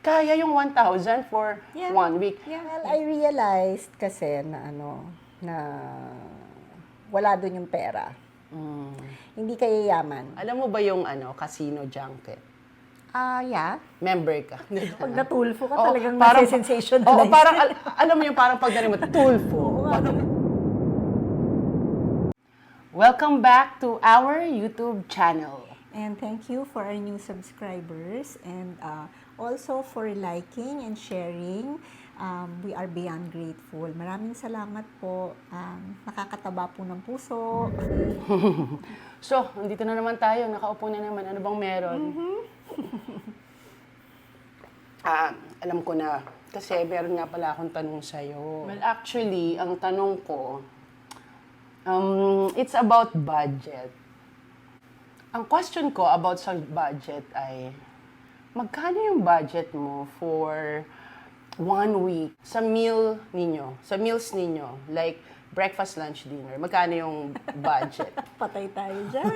kaya yung 1,000 for Yeah. one week. Yeah, well, I realized kasi na ano, na wala doon yung pera. Mm. Hindi kayo yaman. Alam mo ba yung ano, casino junket? Ah, yeah. Member ka. Pag natulfo ka, Oo, talagang parang- nasa-sensationalize. Oo, parang, al- alam mo yung parang pag mo, tulfo. Welcome back to our YouTube channel. And thank you for our new subscribers and uh, also for liking and sharing. Um, we are beyond grateful. Maraming salamat po. Um, nakakataba po ng puso. So, andito na naman tayo. Nakaupo na naman. Ano bang meron? ah, alam ko na. Kasi meron nga pala akong tanong sa'yo. Well, actually, ang tanong ko, um, it's about budget. Ang question ko about sa budget ay, magkano yung budget mo for one week sa meal ninyo, sa meals ninyo, like breakfast, lunch, dinner, magkano yung budget? Patay tayo dyan.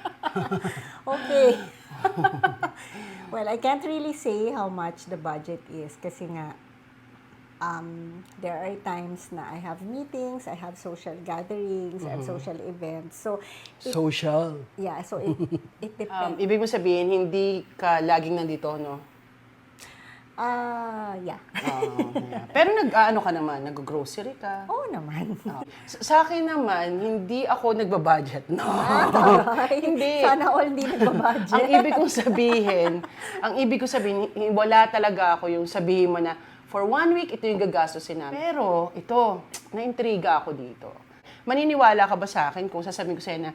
okay. well, I can't really say how much the budget is kasi nga um, there are times na I have meetings, I have social gatherings, I have social events. So, it, Social. yeah, so it, it Um, depends. ibig mo sabihin, hindi ka laging nandito, no? Ah, yeah. Ah, yeah. Pero nag-ano ka naman, nag-grocery ka. Oo naman. Ah. Sa- sa akin naman, hindi ako nagbabudget. No. Hindi. Sana all hindi nagbabudget. ang ibig kong sabihin, ang ibig kong sabihin, hi- wala talaga ako yung sabihin mo na, for one week, ito yung gagastusin namin. Pero, ito, naintriga ako dito. Maniniwala ka ba sa akin kung sasabihin ko sa'yo na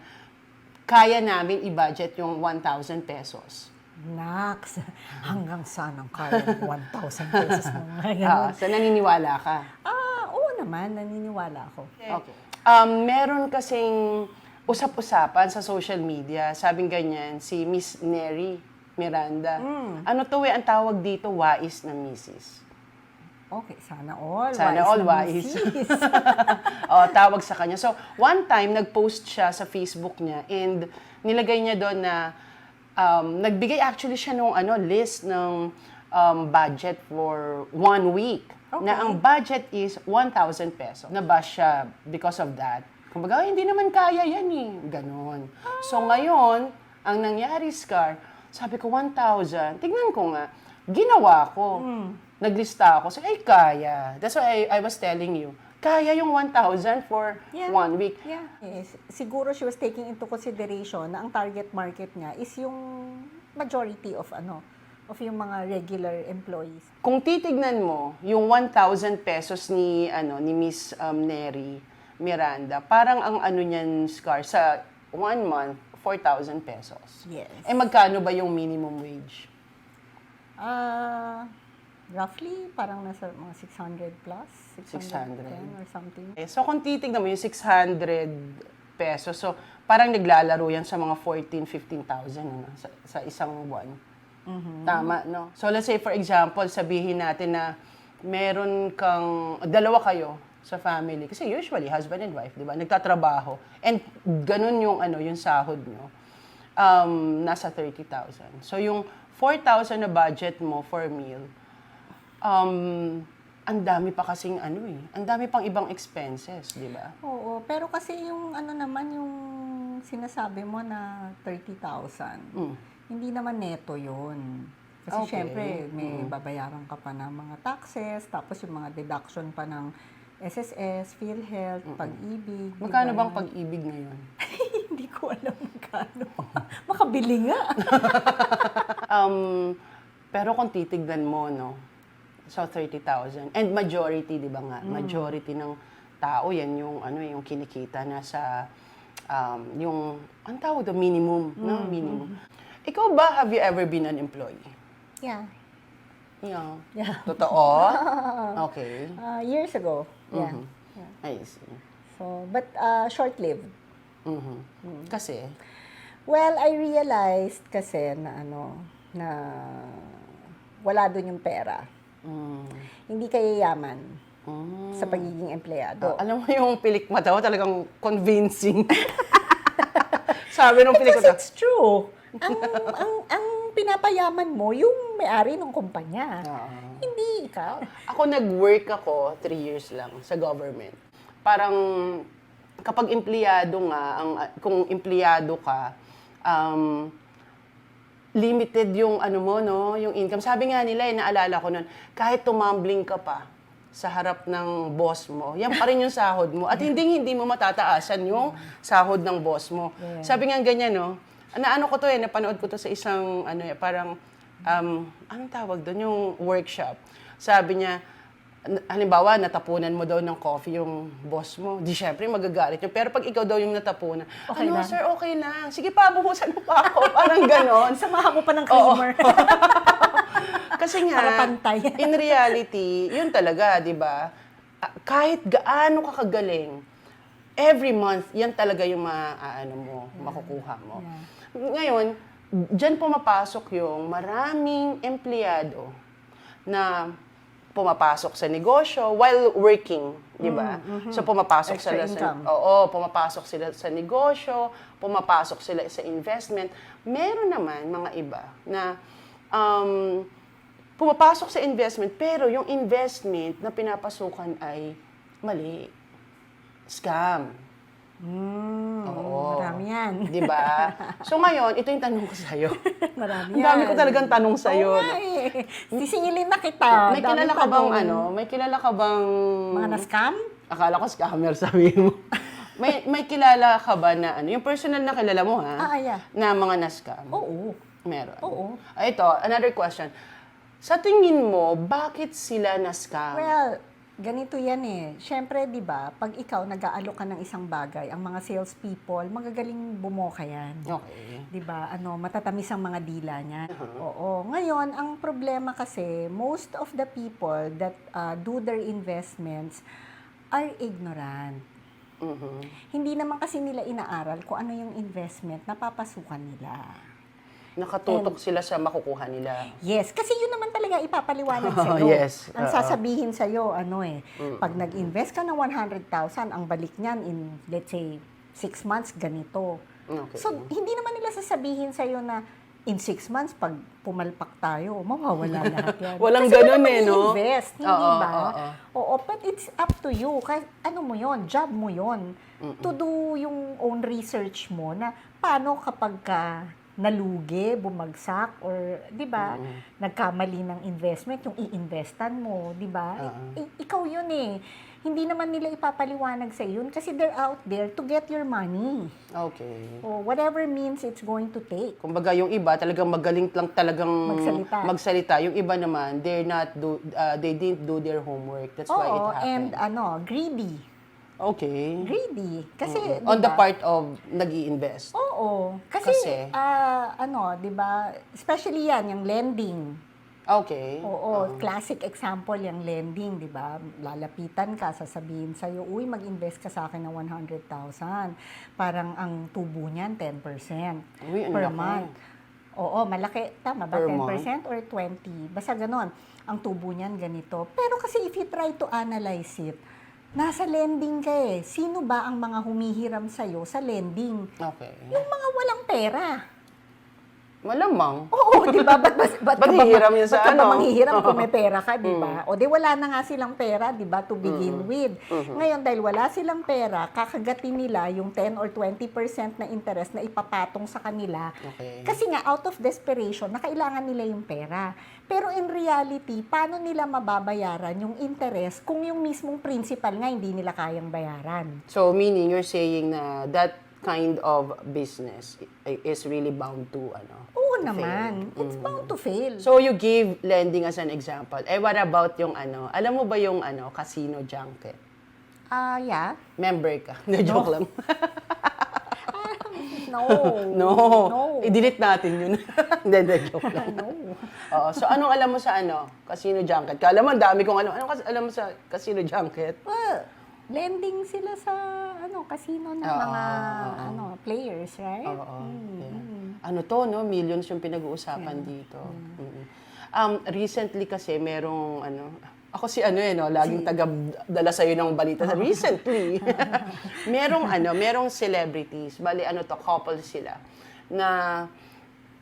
kaya namin i-budget yung 1,000 pesos? Nax, hanggang saan ang kaya ng 1,000 pesos na mga Ah, so naniniwala ka? Ah, oo naman, naniniwala ako. Okay. Um, meron kasing usap-usapan sa social media, sabing ganyan, si Miss Neri Miranda. Ano to eh, ang tawag dito, wais na misis. Okay, sana all. Sana wise all naman wise. sis. oh, tawag sa kanya. So, one time, nag-post siya sa Facebook niya and nilagay niya doon na um, nagbigay actually siya ng ano, list ng um, budget for one week. Na ang budget is 1,000 pesos. Nabash siya because of that. Kumbaga, "Ay, hindi naman kaya yan eh. Ganon. So, ngayon, ang nangyari, Scar, sabi ko, 1,000. Tignan ko nga. Ginawa ko. Naglista ako. So, ay, kaya. That's why I, I was telling you. Kaya yung 1,000 for Yeah. one week. yeah. Yes. Siguro she was taking into consideration na ang target market niya is yung majority of ano of yung mga regular employees. Kung titignan mo, yung 1,000 pesos ni, ano, ni Miss um, Neri Miranda, parang ang ano niyan, Scar, sa one month, 4,000 pesos. Yes. Eh, magkano ba yung minimum wage? Ah, roughly parang nasa mga 600 plus, 600. 610 or something. Eh, so, kung titignan mo yung 600 pesos, so, parang naglalaro yan sa mga 14, 15,000 ano, sa, sa isang buwan. Tama, no? So, let's say, for example, sabihin natin na meron kang, dalawa kayo sa family. Kasi usually, husband and wife, di ba? Nagtatrabaho. And ganun yung, ano, yung sahod nyo. Um, nasa 30,000. So, yung 4,000 na budget mo for meal, um, ang dami pa kasing ano eh. Ang dami pang ibang expenses, di ba? Oo, pero kasi yung ano naman yung sinasabi mo na 30,000. Mm. Hindi naman neto 'yun. Kasi Okay. syempre may babayaran ka pa ng mga taxes, tapos yung mga deduction pa ng SSS, PhilHealth, pag-ibig. di Magkano ba bang pag-ibig ngayon? Hindi ko alam magkano. Makabili nga. Um, pero kung titignan mo, no, so 30,000. And majority, di ba nga, majority ng tao, yan yung, ano, yung kinikita na sa, um, yung, ang tawag doon, minimum, no, minimum. Ikaw ba, have you ever been an employee? yeah. Yeah. Yeah. Totoo? Okay. Uh, years ago. Yeah. Mhm. yeah. I see. So, but uh, short-lived. Mhm. Kasi, Well, I realized kasi na ano, na wala doon yung pera. Mm, Hindi kayo yaman mm. sa pagiging empleyado. Ah, alam mo yung pilik mata ko, talagang convincing. Sabi nung pilik Because it's true. ang, ang, ang pinapayaman mo, yung may-ari ng kumpanya. Oo. Hindi ikaw. Ako nag-work ako three years lang sa government. Parang kapag empleyado nga, ang, kung empleyado ka, um, limited yung ano mo, no, yung income. Sabi nga nila, eh, naalala ko nun, kahit tumambling ka pa sa harap ng boss mo, yan pa rin yung sahod mo. At hindi hindi mo matataasan yung sahod ng boss mo. Yeah. Sabi nga ganyan, no, naano ko to eh, napanood ko to sa isang, ano eh, parang, um, anong tawag doon, yung workshop. Sabi niya, halimbawa, natapunan mo daw ng coffee yung boss mo. Di syempre, magagalit yun. Pero pag ikaw daw yung natapunan, Okay ano, lang. sir, okay lang. Sige pa, buhusan mo pa ako. Parang ganon. Samahan mo pa ng Oo. creamer. Kasi nga, Para pantay. in reality, yun talaga, di ba? Ah, Kahit gaano ka kagaling, every month, yan talaga yung ma, ah, ano mo, makukuha mo. Ngayon, dyan pumapasok yung maraming empleyado na pumapasok sa negosyo while working, di ba? So pumapasok Mm, Extra sila sa income. Oo, pumapasok sila sa negosyo, pumapasok sila sa investment. Meron naman mga iba na um, pumapasok sa investment, pero yung investment na pinapasukan ay mali. Scam. Hmm, Oo. marami yan. Di ba? So ngayon, ito yung tanong ko sa'yo. marami Ang dami ko yan. talagang tanong sa'yo. Oo nga eh. Sisingilin na kita. May Daming kilala ka bang tanong. ano? May kilala ka bang... Mga na-scam? Akala ko scammer sabihin mo. may may kilala ka ba na ano? Yung personal na kilala mo ha? Ah, yeah. Na mga na-scam? Oo. Meron. Oo. Ah, ito, another question. Sa tingin mo, bakit sila na-scam? Well, ganito yan eh. Siyempre, di ba, pag ikaw nag-aalok ka ng isang bagay, ang mga salespeople, magagaling bumoka yan. okay. 'di ba? Ano, matatamis ang mga dila niya. Uh-huh. Oo. Ngayon, ang problema kasi, most of the people that uh, do their investments are ignorant. Mhm. Hindi naman kasi nila inaaral kung ano yung investment na papasukan nila. Nakatutok sila sa makukuha nila. Yes, kasi yun naman talaga ipapaliwanag Oh, sa iyo. yes. Ang Oo. sasabihin sa iyo ano eh, pag nag-invest ka ng 100,000, ang balik niyan in let's say 6 months ganito. Okay. So, hindi naman nila sasabihin sa iyo na in 6 months, pag pumalpak tayo, mawawala lahat yan. Walang Kasi ganun eh, no? invest, hindi Oo, ba? oo. Oo, but it's up to you. Kahit ano mo yon job mo yon To do yung own research mo na paano kapag ka nalugi, bumagsak, or, di ba, nagkamali ng investment, yung i-investan mo, di ba? Oo. I- ikaw yun eh. Hindi naman nila ipapaliwanag sa yun kasi they're out there to get your money. Okay. O whatever means it's going to take. Kumbaga yung iba talagang magaling lang talagang Magsalita. magsalita. Yung iba naman, they're not do uh, they didn't do their homework. That's why it Oo, happened. and ano, greedy. Okay. Greedy. Kasi, di On the part of nag-i-invest. Oo. Kasi, Kasi? ah, ano, di ba, especially yan, yung lending. Okay. Oo, classic example yung lending, di ba? Lalapitan ka, sasabihin sa'yo, uy, mag-invest ka sa akin ng 100,000. Parang ang tubo niyan, 10% Uy, per laki. month. Oo, malaki. Tama ba? Per 10% or 20? Basta ganon. Ang tubo niyan ganito. Pero kasi if you try to analyze it, nasa lending ka eh. Sino ba ang mga humihiram sa'yo sa lending? Okay. Yung mga walang pera. Malamang. Oo, di ba? Ba't, ba't, ba't, Ba't hihiram yun sa ba't ano? manghihiram kung may pera ka, di ba? O di wala na nga silang pera, di ba, to begin with. Ngayon, dahil wala silang pera, kakagatin nila yung 10 or 20% na interest na ipapatong sa kanila. Okay. Kasi nga, out of desperation, na kailangan nila yung pera. Pero in reality, paano nila mababayaran yung interest kung yung mismong principal nga hindi nila kayang bayaran? So meaning you're saying na that kind of business is really bound to ano. Oo to naman. fail. It's bound to fail. So you gave lending as an example. Eh what about yung ano? Alam mo ba yung ano, casino junket? Ah, yeah. Member ka. No, joke lang. No. no. No. I-delete natin yun. Hindi, hindi, joke lang. no. Oo. So anong alam mo sa ano? Casino junket? Kala mo, ang dami kong alam. Anong alam mo sa casino junket? Well, lending sila sa ano casino ng Oo, mga oo. ano players, right? Oo. Mm, yeah. mm. Ano to, no? Millions yung pinag-uusapan dito. Mm. Um, recently kasi merong ano, ako si ano eh, no, laging taga-dala sa'yo ng balita. Recently, merong ano, merong celebrities, bali ano to, couple sila, na,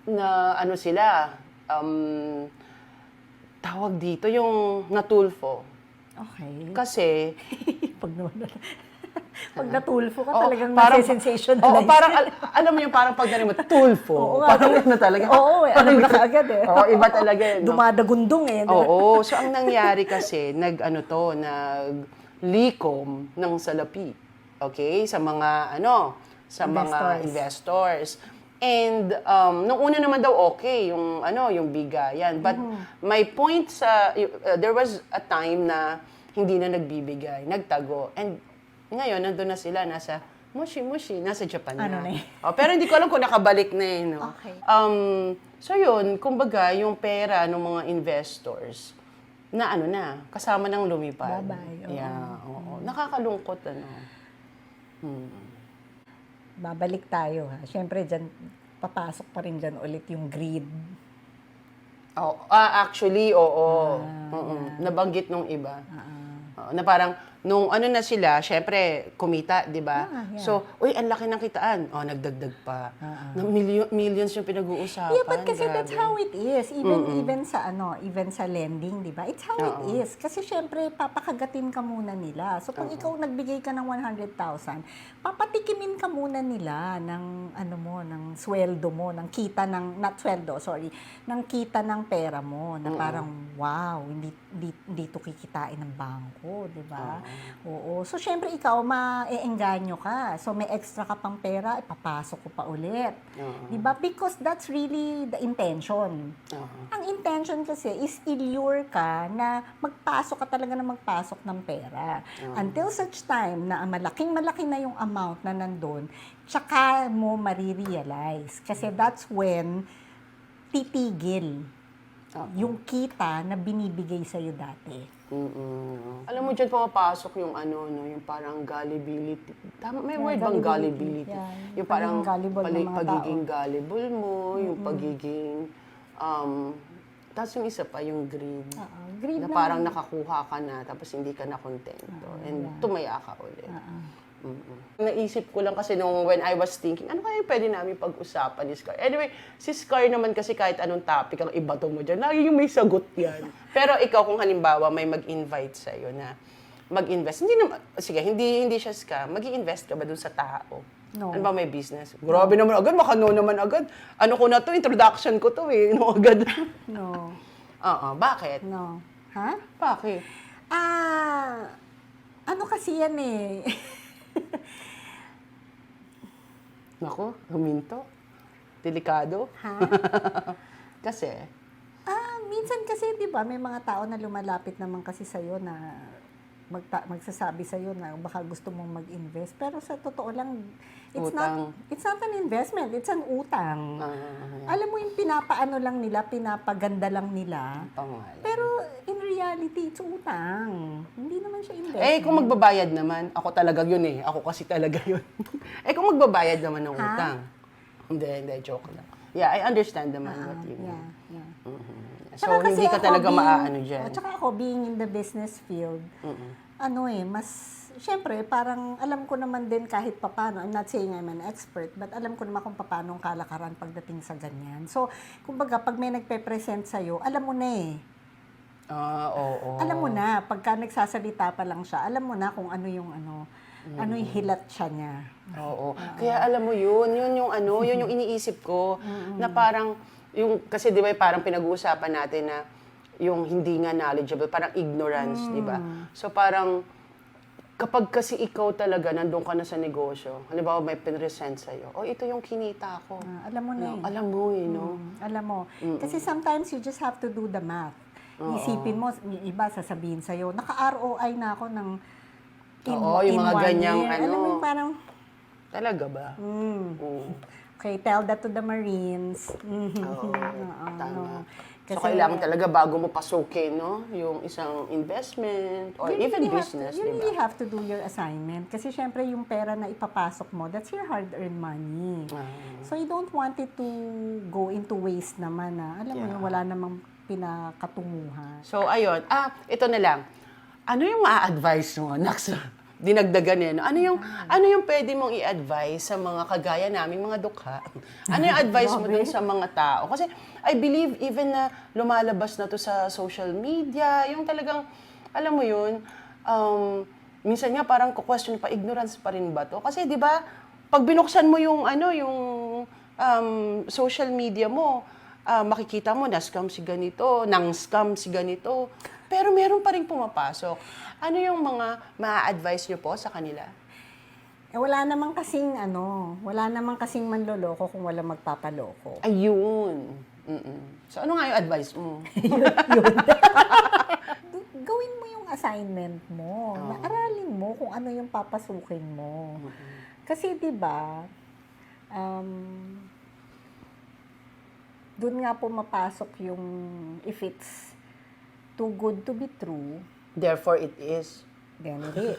na ano sila, um, tawag dito, yung natulfo. Okay. Kasi, pag naman, pag natulfo ka Oo, talagang parang- nasa-sensationalize. Oo, parang, al- alam mo yung parang pag narinig mo, tulfo. Oo nga. parang ano talaga. Oo, eh, alam na kaagad eh. Oo, iba talaga eh. no? Dumadagundong eh. Oo. So, ang nangyari kasi, nag, ano to, nag likom ng salapi. Okay? Sa mga, ano, sa mga Investors. investors. And, um, nung una naman daw okay, yung, ano, yung bigayan. But, may point sa, uh, there was a time na hindi na nagbibigay, nagtago. And, ngayon, nandun na sila, nasa, mushi-mushi, nasa Japan Ano na. na eh? Oh, pero hindi ko alam kung nakabalik na eh, no? Okay. Um, so yun, kumbaga, yung pera ng mga investors, na ano na, kasama ng lumipad. Bye-bye, oo. Yeah, oo. Nakakalungkot, ano. Babalik tayo ha. Siyempre, dyan, papasok pa rin dyan ulit yung greed. Oh, ah, actually, oo. Ah, Oo. Nabanggit nung iba. Ah, Oo, na parang, nung ano na sila, syempre, kumita, di ba? Ah, yeah. So, uy, ang laki ng kitaan. Oh, nagdagdag pa. Ah, Na milyo- millions yung pinag-uusapan. Yeah, but kasi that's Grabe. how it is. Even even sa ano, even sa lending, 'di ba? It's how Oo. it is. Kasi syempre papakagatin ka muna nila. So kung ikaw nagbigay ka ng 100,000, papatikimin ka muna nila ng ano mo, ng sweldo mo, ng kita ng not sweldo, sorry, ng kita ng pera mo na parang wow, hindi hindi, hindi to kikitain ng bangko, 'di ba? Oo. So syempre ikaw maeengganyo ka. So may extra ka pang pera, ipapasok ko pa ulit. Oo. 'Di ba? Because that's really the intention. Oo. Ang intention kasi is illure ka na magpasok ka talaga na magpasok ng pera. Until such time na malaking malaki na yung amount na nandun, tsaka mo marirealize. Kasi that's when titigil yung kita na binibigay sa'yo dati. Mm-mm. Alam mo dyan pumapasok yung ano, no, yung parang gullibility. Tama, may Yeah, word bang gullibility. gullibility? Yeah, Yung parang pagiging gullible ng pali- mga pagiging gullible mo, yung pagiging, um, tapos yung isa pa, yung greed. Oo, greed na na- parang nakakuha ka na, tapos hindi ka na kontento. and tumaya ka ulit. Oo. Mm-mm. Naisip ko lang kasi nung when I was thinking, ano kaya yung pwede namin pag-usapan ni Scar? Anyway, si Scar naman kasi kahit anong topic ang ibato mo dyan, lagi yung may sagot yan. Pero ikaw kung halimbawa may mag-invite sa'yo na mag-invest, hindi naman, sige, hindi hindi siya scam, mag invest ka ba dun sa tao? No. Ano ba may business? Grabe naman agad, makano naman agad. Ano ko na to, introduction ko to eh, no agad. No. Oo, bakit? No. Ha? Bakit? Ah, ano kasi yan eh. Nako, huminto. Delikado. ha? Kasi, Ah, minsan kasi 'di ba may mga tao na lumalapit naman kasi sa na magta- magsasabi sa na baka gusto mong mag-invest pero sa totoo lang it's Utang. not it's not an investment, it's an utang. ah, Alam mo yung pinapaano lang nila, pinapaganda lang nila. pangalan. Pero reality, it's utang. Hindi naman siya investment. Eh, kung magbabayad naman, ako talaga yun eh. Ako kasi talaga yun. eh, kung magbabayad naman ng Ha? utang. Hindi, hindi, joke lang. Yeah, I understand naman Ah, what you mean. yeah, yeah. Mhm. So, Tsaka kasi hindi ka ako talaga being- maaano dyan. Oh, tsaka ako, being in the business field, ano eh, mas, syempre, parang alam ko naman din kahit papano, I'm not saying I'm an expert, but alam ko naman kung paano ang kalakaran pagdating sa ganyan. So, kumbaga, pag may nagpe-present sa'yo, alam mo na eh. Ah, oo. Alam mo na, pagka nagsasalita pa lang siya, alam mo na kung ano yung ano, ano yung hilat siya niya. Oo. Kaya alam mo yun, yun yung ano, yun yung iniisip ko na parang yung kasi 'di ba parang pinag-uusapan natin na yung hindi nga knowledgeable, parang ignorance, 'di ba? So parang kapag kasi ikaw talaga nandun ka na sa negosyo, halimbawa may pinresent sa iyo, oh ito yung kinita ko. Ah, alam mo na No, eh. alam mo eh, no? Mm, alam mo. Kasi sometimes you just have to do the math. Isipin mo, yung iba sasabihin sa'yo, naka-ROI na ako ng in, Oo, yung in mga one ganyang year. ano. Alam mo yung parang, Talaga ba? mm, Oo. okay, tell that to the Marines. Mhm. Oo, Oo, tama. no. so, kailangan talaga bago mo pasukin, no? Yung isang investment or you even really have business, to, you di ba? really have to do your assignment. Kasi syempre yung pera na ipapasok mo, that's your hard-earned money. Ah. So you don't want it to go into waste naman na, alam mo Yeah. yun, wala namang pinakatunguhan. So, ayun. Ah, ito na lang. Ano yung ma-advise mo, Nax? dinagdagan eh. no? Ano yung, ano yung pwede mong i-advise sa mga kagaya namin, mga dukha? Ano yung advice mo dun sa mga tao? Kasi I believe even na lumalabas na to sa social media, yung talagang, alam mo yun, um, minsan nga parang question pa, ignorance pa rin ba to? Kasi di ba, pag binuksan mo yung ano, yung um, social media mo, ah, makikita mo na scam si ganito, nang scam si ganito. Pero meron pa rin pumapasok. Ano yung mga ma-advise nyo po sa kanila? Eh, wala namang kasing ano, wala namang kasing manloloko kung wala magpapaloko. Ayun. Mm-mm. So ano nga yung advice mo? Du- Gawin mo yung assignment mo. Na aralin mo kung ano yung papasukin mo. Kasi 'di ba? Um doon nga pumapasok yung if it's too good to be true, Therefore, it is. then it is.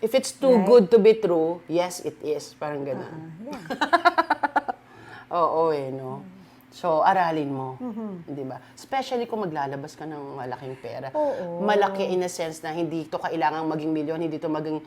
If it's too Right. good to be true, yes, it is. Parang ganun. Ah, yeah. Oo eh, no? So, aralin mo. Mm-hmm. Di ba? Especially kung maglalabas ka ng malaking pera. Oo. Malaki in a sense na hindi to kailangang maging milyon, hindi to maging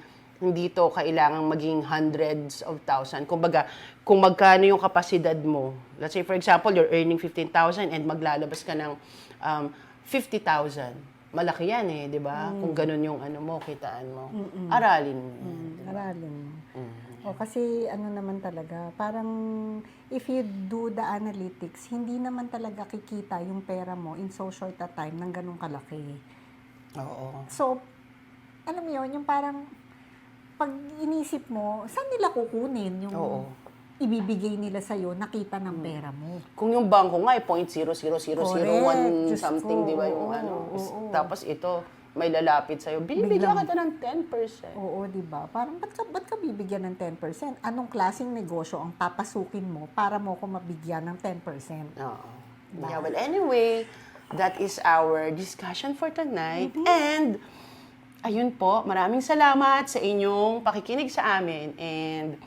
hindi to kailangang maging hundreds of thousand. Kumbaga, kung magkano yung kapasidad mo. Let's say, for example, you're earning 15,000 and maglalabas ka ng um, 50,000. Malaki yan eh, di ba? Mm. Kung ganun yung ano mo, kitaan mo. Aralin mo. yan. Mm, aralin mo. Mm-hmm. O kasi ano naman talaga, parang if you do the analytics, hindi naman talaga kikita yung pera mo in so short a time ng ganun kalaki. Oo. So, alam mo yun, yung parang pag inisip mo, saan nila kukunin yung Oo. ibibigay nila sa'yo, nakita ng pera mo. Kung yung bangko nga, eh, 0.00001 Correct. Diyos something, ko, di ba? Yung oo, ano. oo. Tapos ito, may lalapit sa'yo. Bibigyan Biglang- ka ng 10%. Oo, di ba? Parang, ba't ka, ba't ka bibigyan ng 10%? Anong klaseng negosyo ang papasukin mo para mo ko mabigyan ng 10%? Oo. Yeah, well, anyway, that is our discussion for tonight. And, ayun po, maraming salamat sa inyong pakikinig sa amin. And,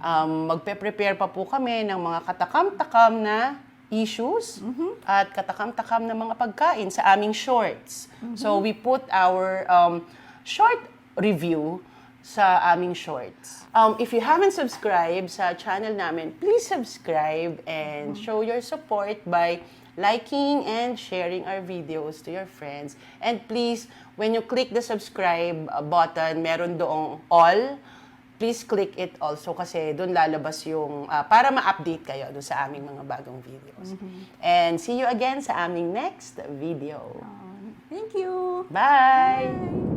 um, magpe-prepare pa po kami ng mga katakam-takam na issues at katakam-takam na mga pagkain sa aming shorts. So, we put our um, short review sa aming shorts. Um, if you haven't subscribed sa channel namin, please subscribe and show your support by liking and sharing our videos to your friends. And please, when you click the subscribe button, meron doong all, please click it also kasi doon lalabas yung, uh, para ma-update kayo doon sa aming mga bagong videos. And see you again sa aming next video. Thank you! Bye!